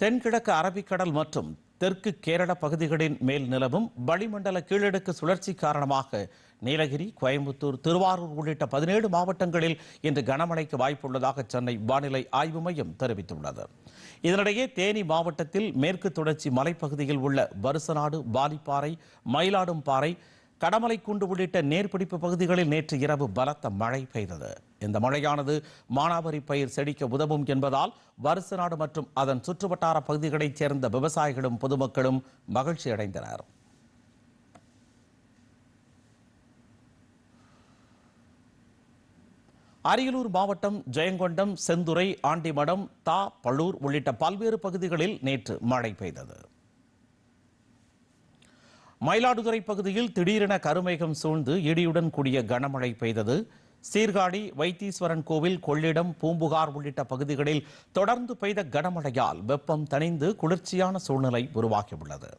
தென்கிழக்கு அரபிக்கடல் மற்றும் தெற்கு கேரள பகுதிகளின் மேல் நிலவும் வளிமண்டல கீழடுக்கு சுழற்சி காரணமாக நீலகிரி கோயம்புத்தூர் திருவாரூர் உள்ளிட்ட பதினேழு மாவட்டங்களில் இன்று கனமழைக்கு வாய்ப்புள்ளதாக சென்னை வானிலை ஆய்வு மையம் தெரிவித்துள்ளது. இதனிடையே தேனி மாவட்டத்தில் மேற்கு தொடர்ச்சி மலைப்பகுதியில் உள்ள வருசநாடு பாலிப்பாறை மயிலாடும்பாறை கடமலைக்குண்டு உள்ளிட்ட நேர்பிடிப்பு பகுதிகளில் நேற்று இரவு பலத்த மழை பெய்தது. இந்த மழையானது மானாவரி பயிர் செழிக்க உதவும் என்பதால் வருச நாடு மற்றும் அதன் சுற்றுவட்டார பகுதிகளைச் சேர்ந்த விவசாயிகளும் பொதுமக்களும் மகிழ்ச்சி அடைந்தனர். அரியலூர் மாவட்டம் ஜெயங்கொண்டம் செந்துறை ஆண்டிமடம் தா பழூர் உள்ளிட்ட பல்வேறு பகுதிகளில் நேற்று மழை பெய்தது. மயிலாடுதுறை பகுதியில் திடீரென கருமேகம் சூழ்ந்து இடியுடன் கூடிய கனமழை பெய்தது. சீர்காழி வைத்தீஸ்வரன் கோவில் கொள்ளிடம் பூம்புகார் உள்ளிட்ட பகுதிகளில் தொடர்ந்து பெய்த கனமழையால் வெப்பம் தணிந்து குளிர்ச்சியான சூழ்நிலை உருவாகியுள்ளது.